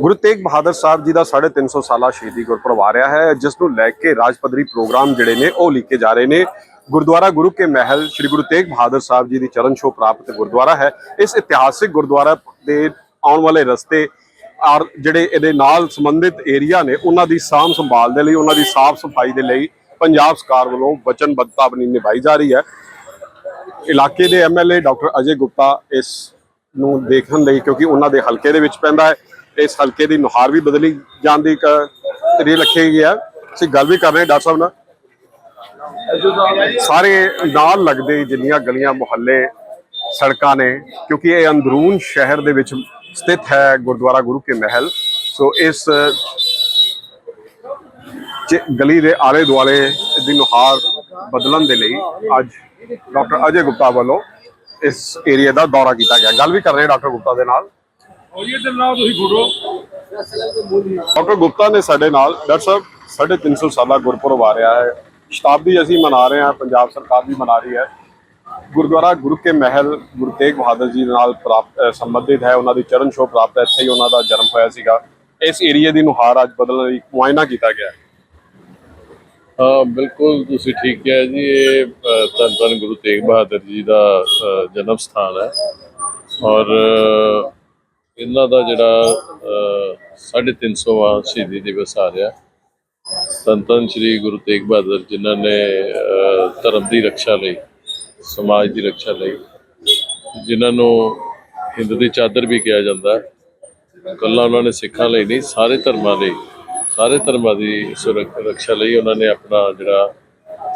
ਗੁਰੂ ਤੇਗ ਬਹਾਦਰ ਸਾਹਿਬ ਜੀ ਦਾ 350 ਸਾਲਾ ਸ਼ਹੀਦੀ ਗੁਰਪੁਰਬ ਆ ਰਿਹਾ ਹੈ, ਜਿਸ ਨੂੰ ਲੈ ਕੇ ਰਾਜ ਪੱਧਰੀ ਪ੍ਰੋਗਰਾਮ ਜਿਹੜੇ ਨੇ ਉਹ ਲਿਖੇ ਜਾ ਰਹੇ ਨੇ। ਗੁਰਦੁਆਰਾ ਗੁਰੂ ਕੇ ਮਹਿਲ ਸ੍ਰੀ ਗੁਰੂ ਤੇਗ ਬਹਾਦਰ ਸਾਹਿਬ ਜੀ ਦੀ ਚਰਨ ਛੋਹ ਪ੍ਰਾਪਤ ਗੁਰਦੁਆਰਾ ਹੈ। ਇਸ ਇਤਿਹਾਸਿਕ ਗੁਰਦੁਆਰਾ ਦੇ ਆਉਣ ਵਾਲੇ ਰਸਤੇ ਔਰ ਜਿਹੜੇ ਇਹਦੇ ਨਾਲ ਸੰਬੰਧਿਤ ਏਰੀਆ ਨੇ, ਉਹਨਾਂ ਦੀ ਸਾਂਭ ਸੰਭਾਲ ਦੇ ਲਈ, ਉਹਨਾਂ ਦੀ ਸਾਫ਼ ਸਫ਼ਾਈ ਦੇ ਲਈ ਪੰਜਾਬ ਸਰਕਾਰ ਵੱਲੋਂ ਵਚਨਬੱਧਤਾ ਆਪਣੀ ਨਿਭਾਈ ਜਾ ਰਹੀ ਹੈ। ਇਲਾਕੇ ਦੇ ਐਮਐਲਏ ਡਾਕਟਰ ਅਜੇ ਗੁਪਤਾ ਇਸ ਨੂੰ ਦੇਖਣ ਲਈ, ਕਿਉਂਕਿ ਉਹਨਾਂ ਦੇ ਹਲਕੇ ਦੇ ਵਿੱਚ ਪੈਂਦਾ ਹੈ। ਇਸ ਹਲਕੇ ਦੀ ਨੁਹਾਰ ਵੀ ਬਦਲੀ ਜਾਣ ਦੀ ਤਰੀ ਰੱਖੀ ਗਈ ਹੈ। ਅਸੀਂ ਗੱਲ ਵੀ ਕਰ ਰਹੇ ਡਾਕਟਰ ਸਾਹਿਬ ਨਾਲ। ਸਾਰੇ ਨਾਲ ਲੱਗਦੇ ਜਿੰਨੀਆਂ ਗਲੀਆਂ, ਮੁਹੱਲੇ, ਸੜਕਾਂ ਨੇ, ਕਿਉਂਕਿ ਇਹ ਅੰਦਰੂਨ ਸ਼ਹਿਰ ਦੇ ਵਿੱਚ ਸਥਿਤ ਹੈ ਗੁਰਦੁਆਰਾ ਗੁਰੂ ਕੇ ਮਹਿਲ। ਸੋ ਇਸ ਗਲੀ ਦੇ ਆਲੇ ਦੁਆਲੇ ਦੀ ਨੁਹਾਰ ਬਦਲਣ ਦੇ ਲਈ ਅੱਜ ਡਾਕਟਰ ਅਜੇ ਗੁਪਤਾ ਵੱਲੋਂ ਇਸ ਏਰੀਆ ਦਾ ਦੌਰਾ ਕੀਤਾ ਗਿਆ। ਗੱਲ ਵੀ ਕਰ ਰਹੇ ਡਾਕਟਰ ਗੁਪਤਾ ਦੇ ਨਾਲ। ਡਾਕਟਰ ਗੁਪਤਾ ਨੇ ਸਾਡੇ ਨਾਲ ਡਾਕਟਰ ਸਾਹਿਬ 350 ਸਾਲਾ ਗੁਰਪੁਰਬ ਆ ਰਿਹਾ ਹੈ। ਸ਼ਤਾਬਦੀ ਅਸੀਂ ਮਨਾ ਰਹੇ ਹਾਂ ਪੰਜਾਬ ਸਰਕਾਰ ਵੀ ਮਨਾ ਰਹੀ ਹੈ। ਗੁਰਦੁਆਰਾ ਗੁਰੂ ਕੇ ਮਹਿਲ ਗੁਰੂ ਤੇਗ ਬਹਾਦਰ ਜੀ ਨਾਲ ਪ੍ਰਾਪਤ ਸੰਬੰਧਿਤ ਹੈ ਉਹਨਾਂ ਦੀ ਚਰਨ ਛੋਹ ਪ੍ਰਾਪਤ ਹੈ। ਇੱਥੇ ਹੀ ਉਹਨਾਂ ਦਾ ਜਨਮ ਹੋਇਆ ਸੀਗਾ। ਇਸ ਏਰੀਆ ਦੀ ਨੁਹਾਰ ਅੱਜ ਬਦਲਣ ਲਈ ਮੁਆਇਨਾ ਕੀਤਾ ਗਿਆ ਹੈ। ਬਿਲਕੁਲ ਤੁਸੀਂ ਠੀਕ ਕਿਹਾ ਜੀ ਇਹ ਧੰਨ ਧੰਨ ਗੁਰੂ ਤੇਗ ਬਹਾਦਰ ਜੀ ਦਾ ਜਨਮ ਸਥਾਨ ਹੈ। ਔਰ ਇਹਨਾਂ ਦਾ ਜਿਹੜਾ ਅ, 350ਵਾਂ ਸ਼ਹੀਦੀ ਦਿਵਸ ਆ ਰਿਹਾ। ਧੰਨ ਧੰਨ ਸ੍ਰੀ ਗੁਰੂ ਤੇਗ ਬਹਾਦਰ ਜਿਨ੍ਹਾਂ ਨੇ ਧਰਮ ਦੀ ਰੱਖਿਆ ਲਈ ਸਮਾਜ ਦੀ ਰੱਖਿਆ ਲਈ ਜਿਨ੍ਹਾਂ ਨੂੰ ਹਿੰਦ ਦੀ ਚਾਦਰ ਵੀ ਕਿਹਾ ਜਾਂਦਾ। ਹੈ ਕੱਲਾ ਉਹਨਾਂ ਨੇ ਸਿੱਖਾਂ ਲਈ ਨਹੀਂ ਸਾਰੇ ਧਰਮਾਂ ਲਈ ਸਾਰੇ ਧਰਮਾਂ ਦੀ ਸੁਰੱਖ ਰੱਖਿਆ ਲਈ ਉਹਨਾਂ ਨੇ ਆਪਣਾ ਜਿਹੜਾ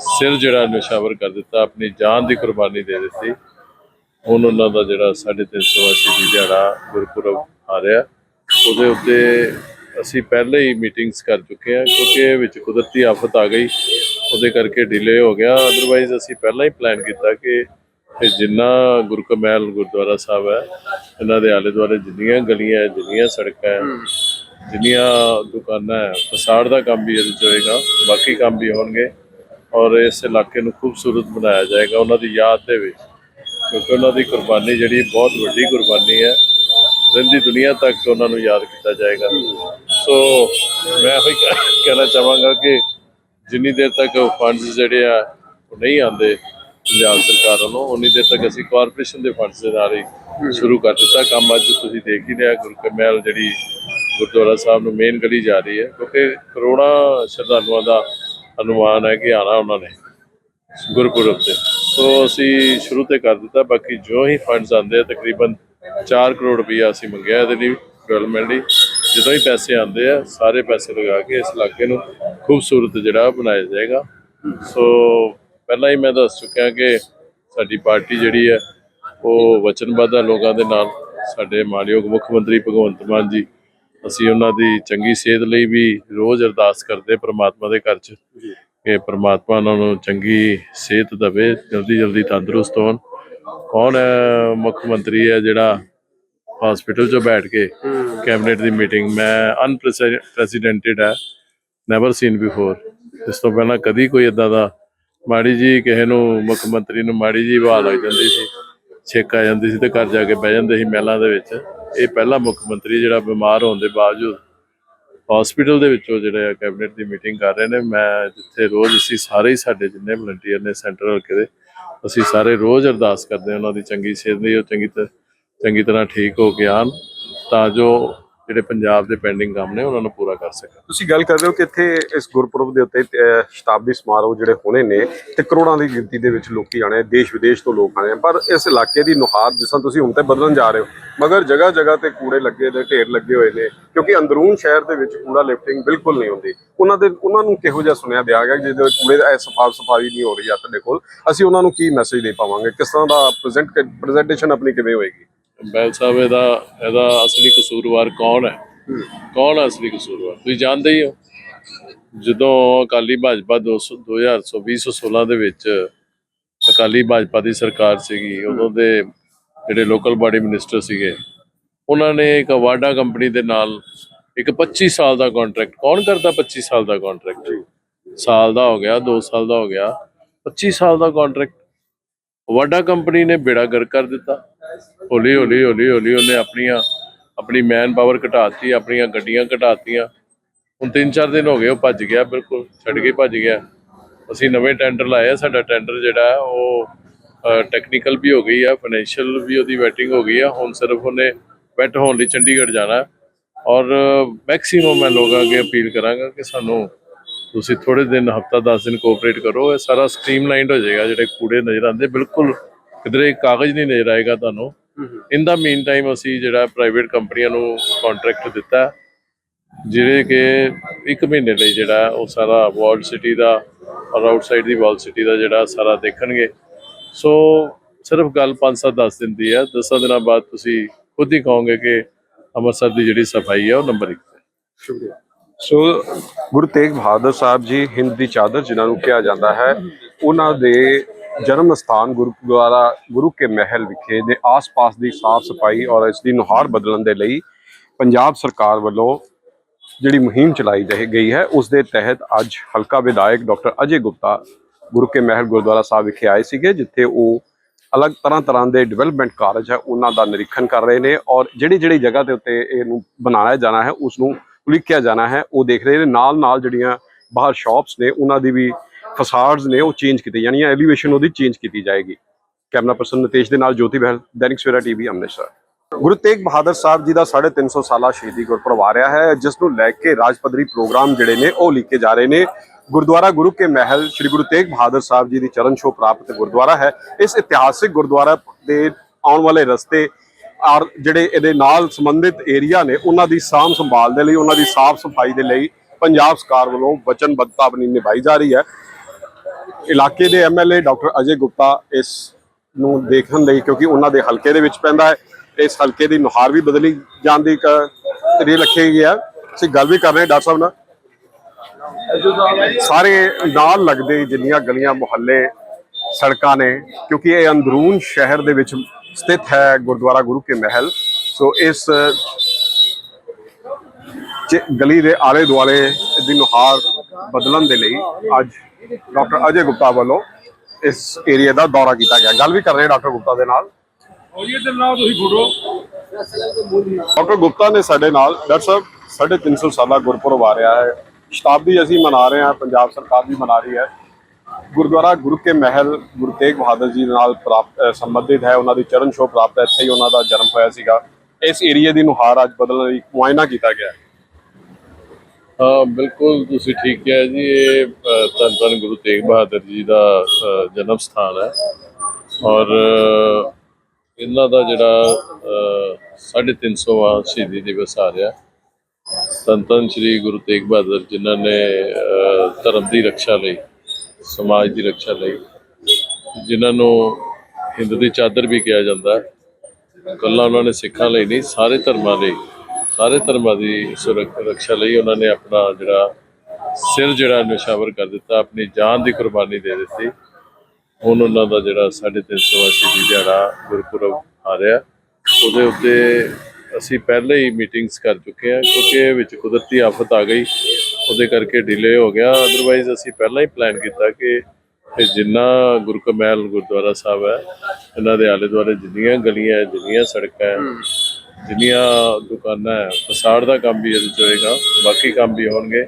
ਸਿਰ ਜਿਹੜਾ ਨਿਸ਼ਾਵਰ ਕਰ ਦਿੱਤਾ ਆਪਣੀ ਜਾਨ ਦੀ ਕੁਰਬਾਨੀ ਦੇ ਦਿੱਤੀ। ਹੁਣ ਉਹਨਾਂ ਦਾ ਜਿਹੜਾ 350ਵਾਂ ਸ਼ਹੀਦੀ ਦਿਹਾੜਾ ਗੁਰਪੁਰਬ ਆ ਰਿਹਾ। ਉਹਦੇ ਉੱਤੇ ਅਸੀਂ ਪਹਿਲੇ ਹੀ ਮੀਟਿੰਗਸ ਕਰ ਚੁੱਕੇ ਹਾਂ ਕਿਉਂਕਿ ਇਹ ਵਿੱਚ ਕੁਦਰਤੀ ਆਫਤ ਆ ਗਈ। ਉਹਦੇ ਕਰਕੇ ਡਿਲੇ ਹੋ ਗਿਆ। ਅਦਰਵਾਈਜ਼ ਅਸੀਂ ਪਹਿਲਾਂ ਹੀ ਪਲਾਨ ਕੀਤਾ ਕਿ ਇਹ ਜਿੰਨਾ ਗੁਰਕਮੈਲ ਗੁਰਦੁਆਰਾ ਸਾਹਿਬ ਹੈ ਇਹਨਾਂ ਦੇ ਆਲੇ ਦੁਆਲੇ ਜਿੰਨੀਆਂ ਗਲੀਆਂ ਹੈ, ਜਿੰਨੀਆਂ ਸੜਕਾਂ ਹੈ, ਜਿੰਨੀਆਂ ਦੁਕਾਨਾਂ ਹੈ ਫਸਾੜ ਦਾ ਕੰਮ ਵੀ ਇਹਦੇ 'ਚ ਹੋਏਗਾ ਬਾਕੀ ਕੰਮ ਵੀ ਹੋਣਗੇ। ਔਰ ਇਸ ਇਲਾਕੇ ਨੂੰ ਖੂਬਸੂਰਤ ਬਣਾਇਆ ਜਾਏਗਾ। ਉਹਨਾਂ ਦੀ ਯਾਦ ਦੇ ਵਿੱਚ ਕਿਉਂਕਿ ਉਹਨਾਂ ਦੀ ਕੁਰਬਾਨੀ ਜਿਹੜੀ ਬਹੁਤ ਵੱਡੀ ਕੁਰਬਾਨੀ ਹੈ। ਰਹਿੰਦੀ ਦੁਨੀਆ ਤੱਕ ਉਹਨਾਂ ਨੂੰ ਯਾਦ ਕੀਤਾ ਜਾਏਗਾ। ਸੋ ਮੈਂ ਉਹੀ ਕਹਿਣਾ ਚਾਹਾਂਗਾ ਕਿ ਜਿੰਨੀ ਦੇਰ ਤੱਕ ਫੰਡਸ ਜਿਹੜੇ ਆ, ਉਹ ਨਹੀਂ ਆਉਂਦੇ ਪੰਜਾਬ ਸਰਕਾਰ ਵੱਲੋਂ, ਉਨੀ ਦੇਰ ਤੱਕ ਅਸੀਂ ਕਾਰਪੋਰੇਸ਼ਨ ਦੇ ਫੰਡਸ ਦੇ ਨਾਲ ਹੀ ਸ਼ੁਰੂ ਕਰ ਦਿੱਤਾ। ਕੰਮ ਅੱਜ ਤੁਸੀਂ ਦੇਖ ਹੀ ਲਿਆ, ਗੁਰੂ ਮਹਿਲ ਜਿਹੜੀ ਗੁਰਦੁਆਰਾ ਸਾਹਿਬ ਨੂੰ ਮੇਨ ਗਲੀ ਜਾ ਰਹੀ ਹੈ। ਕਿਉਂਕਿ ਕਰੋੜਾਂ ਸ਼ਰਧਾਲੂਆਂ ਦਾ ਅਨੁਮਾਨ ਹੈ ਕਿ ਆਣਾ ਉਹਨਾਂ ਨੇ ਗੁਰਪੁਰਬ ਤੇ। ਸੋ ਅਸੀਂ ਸ਼ੁਰੂ ਤੇ ਕਰ ਦਿੱਤਾ, ਬਾਕੀ ਜੋ ਹੀ ਫੰਡਸ ਆਉਂਦੇ ਆ, ਤਕਰੀਬਨ 4 ਕਰੋੜ ਰੁਪਈਆ ਅਸੀਂ ਮੰਗਿਆ ਇਹਦੇ ਲਈ ਡਿਵੈਲਪਮੈਂਟ ਲਈ। ਜਦੋਂ ਹੀ ਪੈਸੇ ਆਉਂਦੇ ਆ, ਸਾਰੇ ਪੈਸੇ ਲਗਾ ਕੇ ਇਸ ਇਲਾਕੇ ਨੂੰ ਖੂਬਸੂਰਤ ਜਿਹੜਾ ਬਣਾਇਆ ਜਾਏਗਾ। ਸੋ ਪਹਿਲਾਂ ਹੀ ਮੈਂ ਦੱਸ ਚੁੱਕਿਆ ਕਿ ਸਾਡੀ ਪਾਰਟੀ ਜਿਹੜੀ ਹੈ, ਉਹ ਵਚਨਬੱਧ ਹੈ ਲੋਕਾਂ ਦੇ ਨਾਲ। ਸਾਡੇ ਮਾਨਯੋਗ ਮੁੱਖ ਮੰਤਰੀ ਭਗਵੰਤ ਮਾਨ ਜੀ, ਅਸੀਂ ਉਹਨਾਂ ਦੀ ਚੰਗੀ ਸਿਹਤ ਲਈ ਵੀ ਰੋਜ਼ ਅਰਦਾਸ ਕਰਦੇ ਪ੍ਰਮਾਤਮਾ ਦੇ ਘਰ 'ਚ। ਕਿ ਪ੍ਰਮਾਤਮਾ ਉਹਨਾਂ ਨੂੰ ਚੰਗੀ ਸਿਹਤ ਦੇਵੇ, ਜਲਦੀ ਜਲਦੀ ਤੰਦਰੁਸਤ ਹੋਣ। ਕੌਣ ਮੁੱਖ ਮੰਤਰੀ ਹੈ ਜਿਹੜਾ ਹਸਪੀਟਲ 'ਚ ਬੈਠ ਕੇ ਕੈਬਨਿਟ ਦੀ ਮੀਟਿੰਗ ਮੈਂ ਅਨਪ੍ਰੈਸੀਡੈਂਟਡ ਹੈ ਨੈਵਰ ਸੀਨ ਬਿਫੋਰ ਇਸ ਤੋਂ ਪਹਿਲਾਂ ਕਦੀ ਕੋਈ ਇਦਾਂ ਦਾ, ਮਾੜੀ ਜੀ ਕਿਸੇ ਨੂੰ ਮੁੱਖ ਮੰਤਰੀ ਨੂੰ ਮਾੜੀ ਜੀ ਹਵਾ ਲੱਗ ਜਾਂਦੀ ਸੀ, ਛੇਕ ਆ ਜਾਂਦੀ ਸੀ ਤੇ ਘਰ ਜਾ ਕੇ ਬਹਿ ਜਾਂਦੇ ਸੀ ਮਹਿਲਾਂ ਦੇ ਵਿੱਚ। ਇਹ ਪਹਿਲਾ ਮੁੱਖ ਮੰਤਰੀ ਜਿਹੜਾ ਬਿਮਾਰ ਹੋਣ ਦੇ ਬਾਵਜੂਦ ਹਸਪੀਟਲ ਦੇ ਵਿੱਚੋਂ ਜਿਹੜੇ ਆ ਕੈਬਨਿਟ ਦੀ ਮੀਟਿੰਗ ਕਰ ਰਹੇ ਨੇ ਮੈਂ ਜਿੱਥੇ ਰੋਜ਼ ਅਸੀਂ ਸਾਰੇ ਹੀ ਸਾਡੇ ਜਿੰਨੇ ਵਲੰਟੀਅਰ ਨੇ ਸੈਂਟਰ ਹਲਕੇ ਦੇ, ਅਸੀਂ ਸਾਰੇ ਰੋਜ਼ ਅਰਦਾਸ ਕਰਦੇ ਹਾਂ ਉਹਨਾਂ ਦੀ ਚੰਗੀ ਸਿਹਤ ਲਈ, ਉਹ ਚੰਗੀ ਤ- ਚੰਗੀ ਤਰ੍ਹਾਂ ਠੀਕ ਹੋ ਕੇ ਆਉਣ ਤਾਂ ਜੋ ਜਿਹੜੇ ਪੰਜਾਬ ਦੇ ਪੈਂਡਿੰਗ ਕੰਮ ਨੇ ਉਹਨਾਂ ਨੂੰ ਪੂਰਾ ਕਰ ਸਕਣ ਤੁਸੀਂ ਗੱਲ ਕਰ ਰਹੇ ਹੋ ਕਿ ਇੱਥੇ ਇਸ ਗੁਰਪੁਰਬ ਦੇ ਉੱਤੇ ਸ਼ਤਾਬਦੀ ਸਮਾਰੋਹ ਜਿਹੜੇ ਹੋਣੇ ਨੇ ਤੇ ਕਰੋੜਾਂ ਦੀ ਗਿਣਤੀ ਦੇ ਵਿੱਚ ਲੋਕੀ ਆਣੇ ਦੇਸ਼ ਵਿਦੇਸ਼ ਤੋਂ ਲੋਕ ਆਣੇ ਆ। ਪਰ ਇਸ ਇਲਾਕੇ ਦੀ ਨੁਹਾਰ ਜਿਸ ਤਰ੍ਹਾਂ ਤੁਸੀਂ ਹੁਣ ਤੇ ਬਦਲਣ ਜਾ ਰਹੇ ਹੋ, ਮਗਰ ਜਗ੍ਹਾ ਜਗ੍ਹਾ ਤੇ ਕੂੜੇ ਲੱਗੇ ਨੇ ਢੇਰ ਲੱਗੇ ਹੋਏ ਨੇ ਕਿਉਂਕਿ ਅੰਦਰੂਨ ਸ਼ਹਿਰ ਦੇ ਵਿੱਚ ਕੂੜਾ ਲਿਫਟਿੰਗ ਬਿਲਕੁਲ ਨਹੀਂ ਹੁੰਦੀ। ਉਹਨਾਂ ਦੇ ਉਹਨਾਂ ਨੂੰ ਕਿਹੋ ਜਿਹਾ ਸੁਣਿਆ ਦਿਆ ਗਿਆ ਜਿਹਦੇ ਵਿੱਚ ਕੂੜੇ ਦਾ ਸਫ਼ਾਈ ਸਫ਼ਾਈ ਨਹੀਂ ਹੋ ਰਹੀ ਆ ਤੁਹਾਡੇ ਕੋਲ ਅਸੀਂ ਉਹਨਾਂ ਨੂੰ ਕੀ ਮੈਸੇਜ ਦੇ ਪਾਵਾਂਗੇ? ਕਿਸ ਤਰ੍ਹਾਂ ਦਾ ਪ੍ਰੈਜ਼ੈਂਟ ਪ੍ਰੈਜੈਂਟੇਸ਼ਨ ਆਪਣੀ ਕਿਵੇਂ ਹੋਏਗੀ? ਬੈਲ ਸਾਹਿਬ ਇਹਦਾ ਇਹਦਾ ਅਸਲੀ ਕਸੂਰਵਾਰ ਕੌਣ ਹੈ? ਕੌਣ ਹੈ ਅਸਲੀ ਕਸੂਰਵਾਰ? ਤੁਸੀਂ ਜਾਣਦੇ ਹੀ ਹੋ। ਜਦੋਂ ਅਕਾਲੀ ਭਾਜਪਾ 200 2016 ਦੇ ਵਿੱਚ ਅਕਾਲੀ ਭਾਜਪਾ ਦੀ ਸਰਕਾਰ ਸੀਗੀ ਉਦੋਂ ਦੇ ਜਿਹੜੇ ਲੋਕਲ ਬਾਡੀ ਮਿਨਿਸਟਰ ਸੀਗੇ ਉਹਨਾਂ ਨੇ ਇੱਕ ਵਾਡਾ ਕੰਪਨੀ ਦੇ ਨਾਲ ਇੱਕ 25 ਸਾਲ ਦਾ ਕੰਟਰੈਕਟ ਕੌਣ ਕਰਦਾ 25 ਸਾਲ ਦਾ ਕੰਟਰੈਕਟ ਸਾਲ ਦਾ ਹੋ ਗਿਆ 2 ਸਾਲ ਦਾ ਹੋ ਗਿਆ। 25 ਸਾਲ ਦਾ ਕੰਟਰੈਕਟ ਵਾਡਾ ਕੰਪਨੀ ਨੇ ਬੇੜਾ ਗਰ ਕਰ ਦਿੱਤਾ। ਹੌਲੀ ਹੌਲੀ ਹੌਲੀ ਹੌਲੀ ਉਹਨੇ ਆਪਣੀਆਂ ਆਪਣੀ ਮੈਨ ਪਾਵਰ ਘਟਾਤੀ ਆਪਣੀਆਂ ਗੱਡੀਆਂ ਘਟਾਤੀਆਂ। ਹੁਣ 3-4 ਦਿਨ ਹੋ ਗਏ ਉਹ ਭੱਜ ਗਿਆ ਬਿਲਕੁਲ ਛੱਡ ਕੇ ਭੱਜ ਗਿਆ। ਅਸੀਂ ਨਵੇਂ ਟੈਂਡਰ ਲਾਏ ਆ ਸਾਡਾ ਟੈਂਡਰ ਜਿਹੜਾ ਉਹ ਟੈਕਨੀਕਲ ਵੀ ਹੋ ਗਈ ਆ ਫਾਈਨੈਂਸ਼ੀਅਲ ਵੀ ਉਹਦੀ ਵੈਟਿੰਗ ਹੋ ਗਈ ਆ। ਹੁਣ ਸਿਰਫ ਉਹਨੇ ਵੈਟ ਹੋਣ ਲਈ ਚੰਡੀਗੜ੍ਹ ਜਾਣਾ। ਔਰ ਮੈਕਸਿਮਮ ਮੈਂ ਲੋਕਾਂ ਅੱਗੇ ਅਪੀਲ ਕਰਾਂਗਾ ਕਿ ਸਾਨੂੰ ਤੁਸੀਂ ਥੋੜੇ ਦਿਨ ਹਫਤਾ 10 ਦਿਨ ਕੋਆਪਰੇਟ ਕਰੋ। ਇਹ ਸਾਰਾ ਸਟ੍ਰੀਮਲਾਈਨਡ ਹੋ ਜਾਏਗਾ ਜਿਹੜੇ ਕੂੜੇ ਨਜ਼ਰ ਆਉਂਦੇ ਬਿਲਕੁਲ ਕਿਧਰੇ ਕਾਗਜ਼ ਨਹੀਂ ਨਜ਼ਰ ਆਏਗਾ ਤੁਹਾਨੂੰ। ਇਨ ਦਾ ਮੀਨ ਟਾਈਮ ਅਸੀਂ ਜਿਹੜਾ ਪ੍ਰਾਈਵੇਟ ਕੰਪਨੀਆਂ ਨੂੰ ਕੰਟਰੈਕਟ ਦਿੱਤਾ ਜਿਹੜੇ ਕਿ ਇੱਕ ਮਹੀਨੇ ਲਈ ਜਿਹੜਾ ਉਹ ਸਾਰਾ ਵਾਰਡ ਸਿਟੀ ਦਾ ਔਰ ਆਊਟਸਾਈਡ ਦੀ ਵਾਲ ਸਿਟੀ ਦਾ ਜਿਹੜਾ ਸਾਰਾ ਦੇਖਣਗੇ। ਸੋ ਸਿਰਫ ਗੱਲ 5-7 10 ਦਿਨ ਦੀ ਹੈ। 10 ਦਿਨਾਂ ਬਾਅਦ ਤੁਸੀਂ ਖੁਦ ਹੀ ਕਹੋਗੇ ਕਿ ਅੰਮ੍ਰਿਤਸਰ ਦੀ ਜਿਹੜੀ ਸਫ਼ਾਈ ਹੈ ਉਹ ਨੰਬਰ 1 ਤੇ ਹੈ। ਸੋ ਗੁਰੂ ਤੇਗ ਬਹਾਦਰ ਸਾਹਿਬ ਜੀ ਹਿੰਦ ਦੀ ਚਾਦਰ ਜਿਨ੍ਹਾਂ ਨੂੰ ਕਿਹਾ ਜਾਂਦਾ ਹੈ ਉਹਨਾਂ ਦੇ ਜਨਮ ਸਥਾਨ ਗੁਰਦੁਆਰਾ ਗੁਰੂ ਕੇ ਮਹਿਲ ਵਿਖੇ ਦੇ ਆਸ-ਪਾਸ ਦੀ ਸਾਫ਼ ਸਫ਼ਾਈ ਔਰ ਇਸ ਦੀ ਨੁਹਾਰ ਬਦਲਣ ਦੇ ਲਈ ਪੰਜਾਬ ਸਰਕਾਰ ਵੱਲੋਂ ਜਿਹੜੀ ਮੁਹਿੰਮ ਚਲਾਈ ਜਾਈ ਗਈ ਹੈ ਉਸ ਦੇ ਤਹਿਤ ਅੱਜ ਹਲਕਾ ਵਿਧਾਇਕ ਡਾਕਟਰ ਅਜੇ ਗੁਪਤਾ ਗੁਰੂ ਕੇ ਮਹਿਲ ਗੁਰਦੁਆਰਾ ਸਾਹਿਬ ਵਿਖੇ ਆਏ ਸੀਗੇ ਜਿੱਥੇ ਉਹ ਅਲੱਗ ਤਰ੍ਹਾਂ ਤਰ੍ਹਾਂ ਦੇ ਡਿਵੈਲਪਮੈਂਟ ਕਾਰਜ ਹੈ, ਉਹਨਾਂ ਦਾ ਨਿਰੀਖਣ ਕਰ ਰਹੇ ਨੇ ਔਰ ਜਿਹੜੀ ਜਿਹੜੀ ਜਗ੍ਹਾ ਦੇ ਉੱਤੇ ਇਹਨੂੰ ਬਣਾਇਆ ਜਾਣਾ ਹੈ ਉਸ ਨੂੰ ਉਲੀਕਿਆ ਜਾਣਾ ਹੈ, ਉਹ ਦੇਖ ਰਹੇ ਨੇ। ਨਾਲ ਨਾਲ ਜਿਹੜੀਆਂ ਬਾਹਰ ਸ਼ਾਪਸ ਨੇ, ਉਹਨਾਂ ਦੀ ਵੀ ਫਸਾਡਸ ਨੇ, ਉਹ ਚੇਂਜ ਕੀਤੇ ਜਾਣੀਆਂ ਐਲੀਵੇਸ਼ਨ ਉਹਦੀ ਚੇਂਜ ਕੀਤੀ ਜਾਏਗੀ। ਕੈਮਰਾ ਪਰਸਨ ਨਤੇਸ਼ ਦੇ ਨਾਲ ਜੋਤੀ ਬਹਿਲ, ਦੈਨਿਕ ਸਵੇਰਾ ਟੀਵੀ, ਅੰਮ੍ਰਿਤਸਰ। ਗੁਰੂ ਤੇਗ ਬਹਾਦਰ ਸਾਹਿਬ ਜੀ ਦਾ 350 ਸਾਲਾ ਸ਼ਹੀਦੀ ਗੁਰਪੁਰਬ ਆ ਰਿਹਾ ਹੈ ਜਿਸ ਨੂੰ ਲੈ ਕੇ ਰਾਜ ਪੱਧਰੀ ਪ੍ਰੋਗਰਾਮ ਜਿਹੜੇ ਨੇ, ਉਹ ਲਿਖੇ ਜਾ ਰਹੇ ਨੇ। ਗੁਰਦੁਆਰਾ ਗੁਰੂ ਕੇ ਮਹਿਲ ਸ੍ਰੀ ਗੁਰੂ ਤੇਗ ਬਹਾਦਰ ਸਾਹਿਬ ਜੀ ਦੀ ਚਰਨ ਛੋਹ ਪ੍ਰਾਪਤ ਗੁਰਦੁਆਰਾ ਹੈ। ਇਸ ਇਤਿਹਾਸਿਕ ਗੁਰਦੁਆਰਾ ਦੇ ਆਉਣ ਵਾਲੇ ਰਸਤੇ ਔਰ ਜਿਹੜੇ ਇਹਦੇ ਨਾਲ ਸੰਬੰਧਿਤ ਏਰੀਆ ਨੇ, ਉਹਨਾਂ ਦੀ ਸਾਂਭ ਸੰਭਾਲ ਦੇ ਲਈ, ਉਹਨਾਂ ਦੀ ਸਾਫ਼ ਸਫ਼ਾਈ ਦੇ ਲਈ ਪੰਜਾਬ ਸਰਕਾਰ ਵੱਲੋਂ ਵਚਨਬੱਧਤਾ ਆਪਣੀ ਨਿਭਾਈ ਜਾ ਰਹੀ ਹੈ। ਇਲਾਕੇ ਦੇ ਐਮਐਲਏ ਡਾਕਟਰ ਅਜੇ ਗੁਪਤਾ ਇਸ ਨੂੰ ਦੇਖਣ ਲਈ, ਕਿਉਂਕਿ ਉਹਨਾਂ ਦੇ ਹਲਕੇ ਦੇ ਵਿੱਚ ਪੈਂਦਾ ਹੈ। ਇਸ ਹਲਕੇ ਦੀ ਨੁਹਾਰ ਵੀ ਬਦਲੀ ਜਾਣ ਦੀ ਇੱਕ ਤਰੀ ਰੱਖੀ ਗਈ ਹੈ। ਅਸੀਂ ਗੱਲ ਵੀ ਕਰ ਰਹੇ ਡਾਕਟਰ ਸਾਹਿਬ ਨਾਲ। ਸਾਰੇ ਨਾਲ ਲੱਗਦੇ ਜਿੰਨੀਆਂ ਗਲੀਆਂ ਮੁਹੱਲੇ ਸੜਕਾਂ ਨੇ ਕਿਉਂਕਿ ਇਹ ਅੰਦਰੂਨ ਸ਼ਹਿਰ ਦੇ ਵਿੱਚ ਸਥਿਤ ਹੈ ਗੁਰਦੁਆਰਾ ਗੁਰੂ ਕੇ ਮਹਿਲ। ਸੋ ਇਸ ਗਲੀ ਦੇ ਆਲੇ ਦੁਆਲੇ ਦੀ ਨੁਹਾਰ ਬਦਲਣ ਦੇ ਲਈ ਅੱਜ ਡਾਕਟਰ ਅਜੇ ਗੁਪਤਾ ਵੱਲੋਂ ਇਸ ਏਰੀਆ ਦਾ ਦੌਰਾ ਕੀਤਾ ਗਿਆ। ਗੱਲ ਵੀ ਕਰ ਰਹੇ ਡਾਕਟਰ ਗੁਪਤਾ ਦੇ ਨਾਲ। ਡਾਕਟਰ ਗੁਪਤਾ ਨੇ ਸਾਡੇ ਨਾਲ ਡਾਕਟਰ ਸਾਹਿਬ 350 ਸਾਲਾ ਗੁਰਪੁਰਬ ਆ ਰਿਹਾ ਹੈ। ਸ਼ਤਾਬਦੀ ਅਸੀਂ ਮਨਾ ਰਹੇ ਹਾਂ ਪੰਜਾਬ ਸਰਕਾਰ ਵੀ ਮਨਾ ਰਹੀ ਹੈ। ਗੁਰਦੁਆਰਾ ਗੁਰੂ ਕੇ ਮਹਿਲ ਗੁਰੂ ਤੇਗ ਬਹਾਦਰ ਜੀ ਦੇ ਨਾਲ ਪ੍ਰਾਪਤ ਸੰਬੰਧਿਤ ਹੈ। ਉਹਨਾਂ ਦੀ ਚਰਨ ਛੋਹ ਪ੍ਰਾਪਤ ਹੈ। ਇੱਥੇ ਹੀ ਉਹਨਾਂ ਦਾ ਜਨਮ ਹੋਇਆ ਸੀਗਾ। ਇਸ ਏਰੀਆ ਦੀ ਨੁਹਾਰ ਅੱਜ ਬਦਲਣ ਲਈ ਮੁਆਇਨਾ ਕੀਤਾ ਗਿਆ ਹੈ। ਹਾਂ ਬਿਲਕੁਲ ਤੁਸੀਂ ਠੀਕ ਕਿਹਾ ਜੀ। ਇਹ ਧੰਨ ਧੰਨ ਗੁਰੂ ਤੇਗ ਬਹਾਦਰ ਜੀ ਦਾ ਜਨਮ ਸਥਾਨ ਹੈ। ਔਰ ਇਹਨਾਂ ਦਾ ਜਿਹੜਾ ਅ, 350ਵਾਂ ਸ਼ਹੀਦੀ ਦਿਵਸ ਆ ਰਿਹਾ। ਧੰਨ ਸ੍ਰੀ ਗੁਰੂ ਤੇਗ ਬਹਾਦਰ ਜਿਨ੍ਹਾਂ ਨੇ ਧਰਮ ਦੀ ਰੱਖਿਆ ਲਈ, ਸਮਾਜ ਦੀ ਰੱਖਿਆ ਲਈ, ਜਿਨ੍ਹਾਂ ਨੂੰ ਹਿੰਦ ਦੀ ਚਾਦਰ ਵੀ ਕਿਹਾ ਜਾਂਦਾ। ਹੈ ਕੱਲਾ ਉਹਨਾਂ ਨੇ ਸਿੱਖਾਂ ਲਈ ਨਹੀਂ, ਸਾਰੇ ਧਰਮਾਂ ਲਈ, ਸਾਰੇ ਧਰਮਾਂ ਦੀ ਸੁਰੱਖ, ਰੱਖਿਆ ਲਈ ਉਹਨਾਂ ਨੇ ਆਪਣਾ ਜਿਹੜਾ ਸਿਰ ਜਿਹੜਾ ਨਿਸ਼ਾਵਰ ਕਰ ਦਿੱਤਾ, ਆਪਣੀ ਜਾਨ ਦੀ ਕੁਰਬਾਨੀ ਦੇ ਦਿੱਤੀ। ਹੁਣ ਉਹਨਾਂ ਦਾ ਜਿਹੜਾ 350 ਸ਼ਹੀਦੀ ਦਿਹਾੜਾ ਗੁਰਪੁਰਬ ਆ ਰਿਹਾ, ਉਹਦੇ ਉੱਤੇ ਅਸੀਂ ਪਹਿਲੇ ਹੀ ਮੀਟਿੰਗਸ ਕਰ ਚੁੱਕੇ ਹਾਂ ਕਿਉਂਕਿ ਇਹ ਵਿੱਚ ਕੁਦਰਤੀ ਆਫਤ ਆ ਗਈ। ਉਹਦੇ ਕਰਕੇ ਡਿਲੇ ਹੋ ਗਿਆ। ਅਦਰਵਾਈਜ਼ ਅਸੀਂ ਪਹਿਲਾਂ ਹੀ ਪਲਾਨ ਕੀਤਾ ਕਿ ਇਹ ਜਿੰਨਾ ਗੁਰਕਮੈਲ ਗੁਰਦੁਆਰਾ ਸਾਹਿਬ ਹੈ ਇਹਨਾਂ ਦੇ ਆਲੇ ਦੁਆਲੇ ਜਿੰਨੀਆਂ ਗਲੀਆਂ ਹੈ, ਜਿੰਨੀਆਂ ਸੜਕਾਂ ਹੈ, ਜਿੰਨੀਆਂ ਦੁਕਾਨਾਂ ਹੈ ਫਸਾੜ ਦਾ ਕੰਮ ਵੀ ਇਹਦੇ 'ਚ ਹੋਏਗਾ ਬਾਕੀ ਕੰਮ ਵੀ ਹੋਣਗੇ।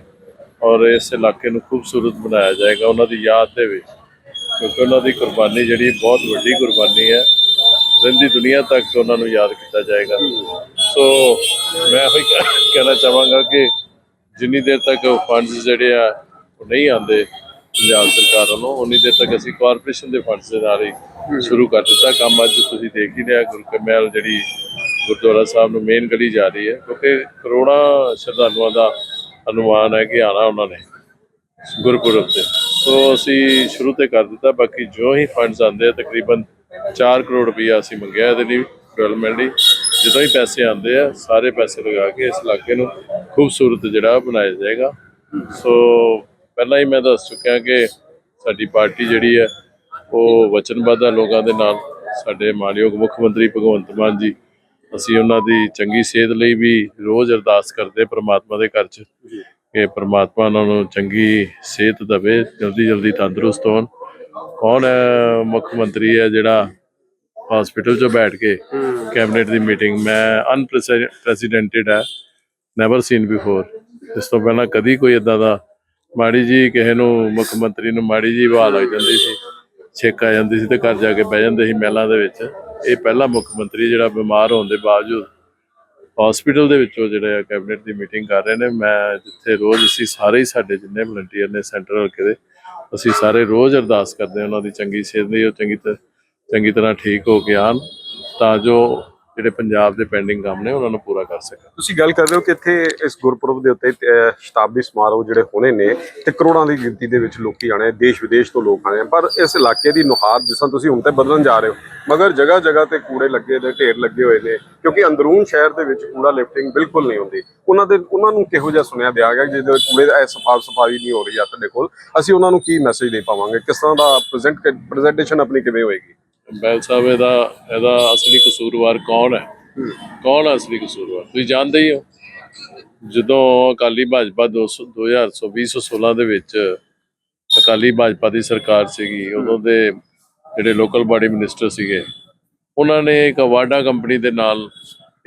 ਔਰ ਇਸ ਇਲਾਕੇ ਨੂੰ ਖੂਬਸੂਰਤ ਬਣਾਇਆ ਜਾਏਗਾ ਉਹਨਾਂ ਦੀ ਯਾਦ ਦੇ ਵਿੱਚ ਕਿਉਂਕਿ ਉਹਨਾਂ ਦੀ ਕੁਰਬਾਨੀ ਜਿਹੜੀ ਬਹੁਤ ਵੱਡੀ ਕੁਰਬਾਨੀ ਹੈ ਰਹਿੰਦੀ ਦੁਨੀਆ ਤੱਕ ਉਹਨਾਂ ਨੂੰ ਯਾਦ ਕੀਤਾ ਜਾਏਗਾ। ਸੋ ਮੈਂ ਕਹਿ- ਕਹਿਣਾ ਚਾਹਾਂਗਾ ਕਿ ਜਿੰਨੀ ਦੇਰ ਤੱਕ ਫੰਡਸ ਜਿਹੜੇ ਆ ਉਹ ਨਹੀਂ ਆਉਂਦੇ ਪੰਜਾਬ ਸਰਕਾਰ ਵੱਲੋਂ ਉਨੀ ਦੇਰ ਤੱਕ ਅਸੀਂ ਕਾਰਪੋਰੇਸ਼ਨ ਦੇ ਫੰਡਸ ਦੇ ਨਾਲ ਹੀ ਸ਼ੁਰੂ ਕਰ ਦਿੱਤਾ। ਕੰਮ ਅੱਜ ਤੁਸੀਂ ਦੇਖ ਹੀ ਲਿਆ ਗੁਰਕਮੈਲ ਜਿਹੜੀ ਗੁਰਦੁਆਰਾ ਸਾਹਿਬ ਨੂੰ ਮੇਨ ਗਲੀ ਜਾ ਰਹੀ ਹੈ ਕਿਉਂਕਿ ਕਰੋੜਾਂ ਸ਼ਰਧਾਲੂਆਂ ਦਾ ਅਨੁਮਾਨ ਹੈ ਕਿ ਆਣਾ ਉਹਨਾਂ ਨੇ ਗੁਰਪੁਰਬ ਤੇ। ਸੋ ਅਸੀਂ ਸ਼ੁਰੂ ਤੇ ਕਰ ਦਿੱਤਾ ਬਾਕੀ ਜੋ ਹੀ ਫੰਡਸ ਆਉਂਦੇ ਆ ਤਕਰੀਬਨ 4 ਕਰੋੜ ਰੁਪਈਆ ਅਸੀਂ ਮੰਗਿਆ ਇਹਦੇ ਲਈ ਡਿਵੈਲਪਮੈਂਟ ਲਈ। ਜਦੋਂ ਹੀ ਪੈਸੇ ਆਉਂਦੇ ਆ, ਸਾਰੇ ਪੈਸੇ ਲਗਾ ਕੇ ਇਸ ਇਲਾਕੇ ਨੂੰ ਖੂਬਸੂਰਤ ਜਿਹੜਾ ਬਣਾਇਆ ਜਾਏਗਾ। ਸੋ ਪਹਿਲਾਂ ਹੀ ਮੈਂ ਦੱਸ ਚੁੱਕਿਆ ਕਿ ਸਾਡੀ ਪਾਰਟੀ ਜਿਹੜੀ ਹੈ, ਉਹ ਵਚਨਬੱਧ ਹੈ ਲੋਕਾਂ ਦੇ ਨਾਲ ਸਾਡੇ ਮਾਨਯੋਗ ਮੁੱਖ ਮੰਤਰੀ ਭਗਵੰਤ ਮਾਨ ਜੀ, ਅਸੀਂ ਉਹਨਾਂ ਦੀ ਚੰਗੀ ਸਿਹਤ ਲਈ ਵੀ ਰੋਜ਼ ਅਰਦਾਸ ਕਰਦੇ ਪ੍ਰਮਾਤਮਾ ਦੇ ਘਰ 'ਚ ਕਿ ਪ੍ਰਮਾਤਮਾ ਉਹਨਾਂ ਨੂੰ ਚੰਗੀ ਸਿਹਤ ਦੇਵੇ ਜਲਦੀ ਜਲਦੀ ਤੰਦਰੁਸਤ ਹੋਣ। ਕੌਣ ਮੁੱਖ ਮੰਤਰੀ ਹੈ ਜਿਹੜਾ ਹਸਪੀਟਲ 'ਚ ਬੈਠ ਕੇ ਕੈਬਨਿਟ ਦੀ ਮੀਟਿੰਗ ਮੈਂ ਅਨਪ੍ਰੈਸਿਡੈਂਟਡ ਹੈ ਨੈਵਰ ਸੀਨ ਬਿਫੋਰ ਇਸ ਤੋਂ ਪਹਿਲਾਂ ਕਦੀ ਕੋਈ ਇਦਾਂ ਦਾ ਮਾੜੀ ਜੀ ਕਿਸੇ ਨੂੰ ਮੁੱਖ ਮੰਤਰੀ ਨੂੰ ਮਾੜੀ ਜੀ ਹਵਾ ਲੱਗ ਜਾਂਦੀ ਸੀ ਛੇਕ ਆ ਜਾਂਦੀ ਸੀ ਤੇ ਘਰ ਜਾ ਕੇ ਬਹਿ ਜਾਂਦੇ ਸੀ ਮਹਿਲਾਂ ਦੇ ਵਿੱਚ। ਇਹ ਪਹਿਲਾ ਮੁੱਖ ਮੰਤਰੀ ਜਿਹੜਾ ਬਿਮਾਰ ਹੋਣ ਦੇ ਬਾਵਜੂਦ ਹਸਪੀਟਲ ਦੇ ਵਿੱਚੋਂ ਜਿਹੜੇ ਕੈਬਨਿਟ ਦੀ ਮੀਟਿੰਗ ਕਰ ਰਹੇ ਨੇ। ਮੈਂ ਜਿੱਥੇ ਰੋਜ਼ ਅਸੀਂ ਸਾਰੇ ਹੀ ਸਾਡੇ ਜਿੰਨੇ ਵਲੰਟੀਅਰ ਨੇ ਸੈਂਟਰ ਹਲਕੇ ਦੇ ਅਸੀਂ ਸਾਰੇ ਰੋਜ਼ ਅਰਦਾਸ ਕਰਦੇ ਹਾਂ ਉਹਨਾਂ ਦੀ ਚੰਗੀ ਸਿਹਤ ਲਈ ਉਹ ਚੰਗੀ ਤਰ੍ਹਾਂ ਚੰਗੀ ਤਰ੍ਹਾਂ ਠੀਕ ਹੋ ਕੇ ਆਉਣ ਤਾਂ ਜੋ ਜਿਹੜੇ ਪੰਜਾਬ ਦੇ ਪੈਂਡਿੰਗ ਕੰਮ ਨੇ ਉਹਨਾਂ ਨੂੰ ਪੂਰਾ ਕਰ ਸਕਣ। ਤੁਸੀਂ ਗੱਲ ਕਰ ਰਹੇ ਹੋ ਕਿ ਇੱਥੇ ਇਸ ਗੁਰਪੁਰਬ ਦੇ ਉੱਤੇ ਸ਼ਤਾਬਦੀ ਸਮਾਰੋਹ ਜਿਹੜੇ ਹੋਣੇ ਨੇ ਤੇ ਕਰੋੜਾਂ ਦੀ ਗਿਣਤੀ ਦੇ ਵਿੱਚ ਲੋਕੀ ਆਣੇ ਦੇਸ਼ ਵਿਦੇਸ਼ ਤੋਂ ਲੋਕ ਆਣੇ ਆ। ਪਰ ਇਸ ਇਲਾਕੇ ਦੀ ਨੁਹਾਰ ਜਿਸ ਤਰ੍ਹਾਂ ਤੁਸੀਂ ਹੁਣ ਤੇ ਬਦਲਣ ਜਾ ਰਹੇ ਹੋ, ਮਗਰ ਜਗ੍ਹਾ ਜਗ੍ਹਾ ਤੇ ਕੂੜੇ ਲੱਗੇ ਨੇ, ਢੇਰ ਲੱਗੇ ਹੋਏ ਨੇ, ਕਿਉਂਕਿ ਅੰਦਰੂਨ ਸ਼ਹਿਰ ਦੇ ਵਿੱਚ ਕੂੜਾ ਲਿਫਟਿੰਗ ਬਿਲਕੁਲ ਨਹੀਂ ਹੁੰਦੀ। ਉਹਨਾਂ ਦੇ, ਉਹਨਾਂ ਨੂੰ ਕਿਹੋ ਜਿਹਾ ਸੁਣਿਆ ਦਿਆ ਗਿਆ ਕਿ ਜਦੋਂ ਕੂੜੇ ਦਾ ਸਫ਼ਾਈ ਸਫ਼ਾਈ ਨਹੀਂ ਹੋ ਰਹੀ ਆ ਤੁਹਾਡੇ ਕੋਲ, ਅਸੀਂ ਉਹਨਾਂ ਨੂੰ ਕੀ ਮੈਸੇਜ ਦੇ ਪਾਵਾਂਗੇ? ਕਿਸ ਤਰ੍ਹਾਂ ਦਾ ਪ੍ਰੈਜ਼ੈਂਟ ਪ੍ਰੈਜੈਂਟੇਸ਼ਨ ਆਪਣੀ ਕਿਵੇਂ ਹੋਏਗੀ? ਬੈਲ ਸਾਹਿਬ ਇਹਦਾ ਇਹਦਾ ਅਸਲੀ ਕਸੂਰਵਾਰ ਕੌਣ ਹੈ? ਕੌਣ ਹੈ ਅਸਲੀ ਕਸੂਰਵਾਰ? ਤੁਸੀਂ ਜਾਣਦੇ ਹੀ ਹੋ। ਜਦੋਂ ਅਕਾਲੀ ਭਾਜਪਾ 200 2016 ਦੇ ਵਿੱਚ ਅਕਾਲੀ ਭਾਜਪਾ ਦੀ ਸਰਕਾਰ ਸੀਗੀ ਉਦੋਂ ਦੇ ਜਿਹੜੇ ਲੋਕਲ ਬਾਡੀ ਮਿਨਿਸਟਰ ਸੀਗੇ ਉਹਨਾਂ ਨੇ ਇੱਕ ਵਾਡਾ ਕੰਪਨੀ ਦੇ ਨਾਲ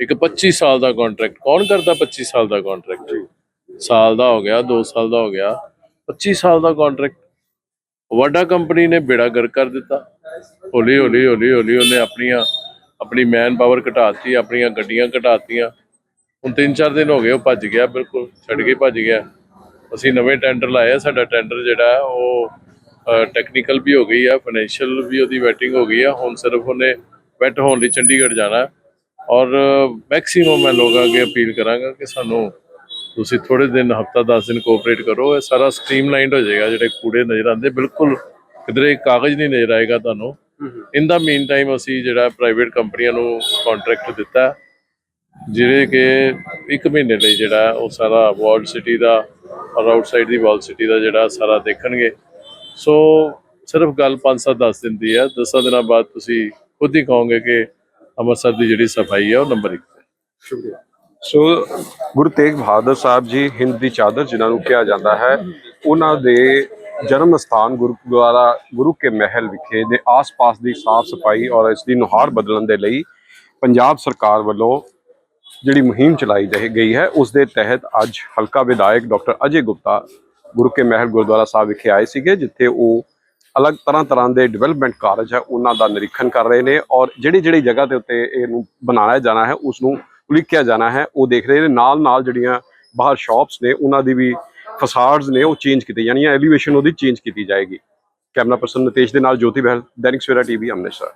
ਇੱਕ 25 ਸਾਲ ਦਾ ਕੰਟਰੈਕਟ ਕੌਣ ਕਰਦਾ 25 ਸਾਲ ਦਾ ਕੰਟਰੈਕਟ ਸਾਲ ਦਾ ਹੋ ਗਿਆ 2 ਸਾਲ ਦਾ ਹੋ ਗਿਆ 25 ਸਾਲ ਦਾ ਕੰਟਰੈਕਟ ਵਾਡਾ ਕੰਪਨੀ ਨੇ ਬੇੜਾ ਗਰਕ ਕਰ ਦਿੱਤਾ। ਹੌਲੀ ਹੌਲੀ ਹੌਲੀ ਹੌਲੀ ਉਹਨੇ ਆਪਣੀਆਂ, ਆਪਣੀ ਮੈਨ ਪਾਵਰ ਘਟਾਤੀ, ਆਪਣੀਆਂ ਗੱਡੀਆਂ ਘਟਾਤੀਆਂ। ਹੁਣ 3-4 ਦਿਨ ਹੋ ਗਏ, ਉਹ ਭੱਜ ਗਿਆ, ਬਿਲਕੁਲ ਛੱਡ ਕੇ ਭੱਜ ਗਿਆ। ਅਸੀਂ ਨਵੇਂ ਟੈਂਡਰ ਲਾਏ ਸਾਡਾ ਟੈਂਡਰ ਜਿਹੜਾ, ਉਹ ਟੈਕਨੀਕਲ ਵੀ ਹੋ ਗਈ ਆ ਫਾਈਨੈਂਸ਼ੀਅਲ ਵੀ ਉਹਦੀ ਵੈਟਿੰਗ ਹੋ ਗਈ ਆ। ਹੁਣ ਸਿਰਫ ਉਹਨੇ ਵੈਟ ਹੋਣ ਲਈ ਚੰਡੀਗੜ੍ਹ ਜਾਣਾ। ਔਰ ਮੈਕਸਿਮਮ ਮੈਂ ਲੋਕਾਂ ਅੱਗੇ ਅਪੀਲ ਕਰਾਂਗਾ ਕਿ ਸਾਨੂੰ ਤੁਸੀਂ ਥੋੜੇ ਦਿਨ, ਹਫਤਾ 10 ਦਿਨ ਕੋਆਪਰੇਟ ਕਰੋ, ਇਹ ਸਾਰਾ ਸਟ੍ਰੀਮਲਾਈਨਡ ਹੋ ਜਾਏਗਾ, ਜਿਹੜੇ ਕੂੜੇ ਨਜ਼ਰ ਆਉਂਦੇ, ਬਿਲਕੁਲ ਕਿਧਰੇ ਕਾਗਜ਼ ਨਹੀਂ ਨਜ਼ਰ ਆਏਗਾ ਤੁਹਾਨੂੰ। ਇਨ ਦਾ ਮੀਨ ਟਾਈਮ ਅਸੀਂ ਜਿਹੜਾ ਪ੍ਰਾਈਵੇਟ ਕੰਪਨੀਆਂ ਨੂੰ ਕੰਟਰੈਕਟ ਦਿੱਤਾ। ਜਿਹੜੇ ਕਿ ਇੱਕ ਮਹੀਨੇ ਲਈ ਜਿਹੜਾ ਉਹ ਸਾਰਾ ਵਾਰਡ ਸਿਟੀ ਦਾ ਔਰ ਆਊਟਸਾਈਡ ਦੀ ਵਾਲ ਸਿਟੀ ਦਾ ਜਿਹੜਾ ਸਾਰਾ ਦੇਖਣਗੇ। ਸੋ ਸਿਰਫ ਗੱਲ 5-7 10 ਦਿਨ ਦੀ ਹੈ 10 ਦਿਨਾਂ ਬਾਅਦ ਤੁਸੀਂ ਖੁਦ ਹੀ ਕਹੋਗੇ ਕਿ ਅੰਮ੍ਰਿਤਸਰ ਦੀ ਜਿਹੜੀ ਸਫ਼ਾਈ ਹੈ ਉਹ ਨੰਬਰ 1 ਤੇ ਹੈ। ਸੋ ਗੁਰੂ ਤੇਗ ਬਹਾਦਰ ਸਾਹਿਬ ਜੀ ਹਿੰਦ ਦੀ ਚਾਦਰ ਜਿਨ੍ਹਾਂ ਨੂੰ ਕਿਹਾ ਜਾਂਦਾ ਹੈ ਉਹਨਾਂ ਦੇ ਜਨਮ ਸਥਾਨ ਗੁਰਦੁਆਰਾ ਗੁਰੂ ਕੇ ਮਹਿਲ ਵਿਖੇ ਦੇ ਆਸ-ਪਾਸ ਦੀ ਸਾਫ਼ ਸਫ਼ਾਈ ਔਰ ਇਸ ਦੀ ਨੁਹਾਰ ਬਦਲਣ ਦੇ ਲਈ ਪੰਜਾਬ ਸਰਕਾਰ ਵੱਲੋਂ ਜਿਹੜੀ ਮੁਹਿੰਮ ਚਲਾਈ ਗਈ ਹੈ, ਉਸ ਦੇ ਤਹਿਤ ਅੱਜ ਹਲਕਾ ਵਿਧਾਇਕ ਡਾਕਟਰ ਅਜੇ ਗੁਪਤਾ ਗੁਰੂ ਕੇ ਮਹਿਲ ਗੁਰਦੁਆਰਾ ਸਾਹਿਬ ਵਿਖੇ ਆਏ ਸੀਗੇ, ਜਿੱਥੇ ਉਹ ਅਲੱਗ ਤਰ੍ਹਾਂ ਤਰ੍ਹਾਂ ਦੇ ਡਿਵੈਲਪਮੈਂਟ ਕਾਰਜ ਹੈ, ਉਹਨਾਂ ਦਾ ਨਿਰੀਖਣ ਕਰ ਰਹੇ ਨੇ ਔਰ ਜਿਹੜੀ ਜਿਹੜੀ ਜਗ੍ਹਾ ਦੇ ਉੱਤੇ ਇਹਨੂੰ ਬਣਾਇਆ ਜਾਣਾ ਹੈ ਉਸ ਨੂੰ ਉਲੀਕਿਆ ਜਾਣਾ ਹੈ, ਉਹ ਦੇਖ ਰਹੇ ਨੇ। ਨਾਲ ਨਾਲ ਜਿਹੜੀਆਂ ਬਾਹਰ ਸ਼ਾਪਸ ਨੇ, ਉਹਨਾਂ ਦੀ ਵੀ ਫਸਾਡਸ ਨੇ ਉਹ ਚੇਂਜ ਕੀਤੀ ਯਾਨੀ ਐਲੀਵੇਸ਼ਨ ਉਹਦੀ ਚੇਂਜ ਕੀਤੀ ਜਾਏਗੀ। ਕੈਮਰਾ ਪਰਸਨ ਨਿਤੇਸ਼ ਦੇ ਨਾਲ ਜੋਤੀ ਬਹਿਲ, ਦੈਨਿਕ ਸਵੇਰਾ ਟੀਵੀ, ਅੰਮ੍ਰਿਤਸਰ।